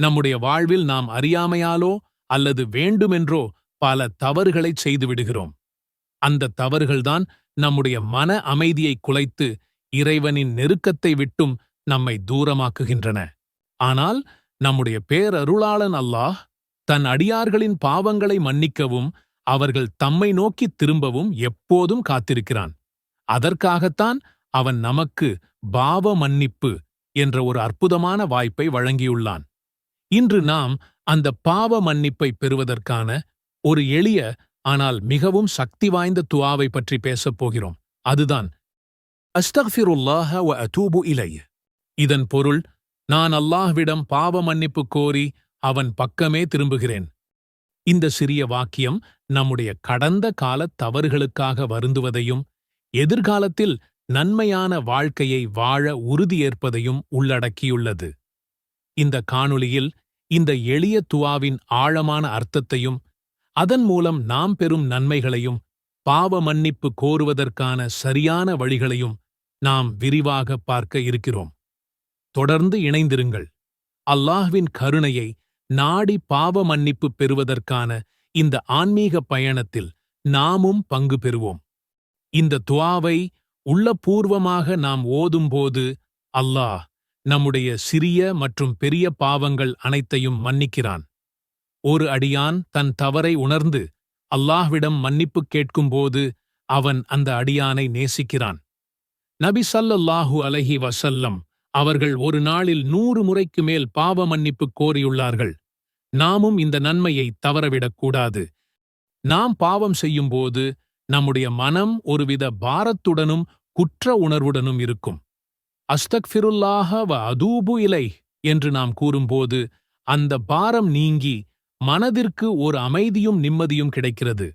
நம்முடைய வாழ்வில் நாம் அறியாமையாலோ அல்லது வேண்டுமென்றோ பல தவறுகளைச் செய்துவிடுகிறோம். அந்த தவறுகள்தான் நம்முடைய மன அமைதியை குலைத்து இறைவனின் நெருக்கத்தை விட்டும் நம்மை தூரமாக்குகின்றன. ஆனால் நம்முடைய பேரருளாளன் அல்லாஹ் தன் அடியார்களின் பாவங்களை மன்னிக்கவும் அவர்கள் தம்மை நோக்கித் திரும்பவும் எப்போதும் காத்திருக்கிறான். அதற்காகத்தான் அவன் நமக்கு பாவ மன்னிப்பு என்ற ஒரு அற்புதமான வாய்ப்பை வழங்கியுள்ளான். இன்று நாம் அந்த பாவ மன்னிப்பை பெறுவதற்கான ஒரு எளிய ஆனால் மிகவும் சக்தி வாய்ந்த துவாவை பற்றி பேசப் போகிறோம். அதுதான் அஸ்தஃபிருல்லாஹ வ அதூபு இலை இதன் பொருள் நான் அல்லாஹ்விடம் பாவ மன்னிப்பு கோரி அவன் பக்கமே திரும்புகிறேன். இந்த சிறிய வாக்கியம் நம்முடைய கடந்த கால தவறுகளுக்காக வருந்துவதையும் எதிர்காலத்தில் நன்மையான வாழ்க்கையை வாழ உறுதியேற்பதையும் உள்ளடக்கியுள்ளது. இந்த காணொளியில் இந்த எளிய துவாவின் ஆழமான அர்த்தத்தையும் அதன் மூலம் நாம் பெறும் நன்மைகளையும் பாவ மன்னிப்பு கோருவதற்கான சரியான வழிகளையும் நாம் விரிவாக பார்க்க இருக்கிறோம். தொடர்ந்து இணைந்திருங்கள். அல்லாஹ்வின் கருணையை நாடி பாவ மன்னிப்பு பெறுவதற்கான இந்த ஆன்மீக பயணத்தில் நாமும் பங்கு பெறுவோம். இந்த துவாவை உள்ளபூர்வமாக நாம் ஓதும்போது அல்லாஹ் நம்முடைய சிறிய மற்றும் பெரிய பாவங்கள் அனைத்தையும் மன்னிக்கிறான். ஒரு அடியான் தன் தவறை உணர்ந்து அல்லாஹ்விடம் மன்னிப்பு கேட்கும்போது அவன் அந்த அடியானை நேசிக்கிறான். நபி சல்லல்லாஹு அலஹி வசல்லம் அவர்கள் ஒரு நாளில் நூறு முறைக்கு மேல் பாவ மன்னிப்பு கோரியுள்ளார்கள். நாமும் இந்த நன்மையை தவறவிடக்கூடாது நாம் பாவம் செய்யும்போது நம்முடைய மனம் ஒருவித பாரத்துடனும் குற்ற உணர்வுடனும் இருக்கும். அஸ்தக்ஃபிருல்லாஹ வ அதூபு இலை என்று நாம் கூறும்போது அந்த பாரம் நீங்கி மனதிற்கு ஒரு அமைதியும் நிம்மதியும் கிடைக்கிறது.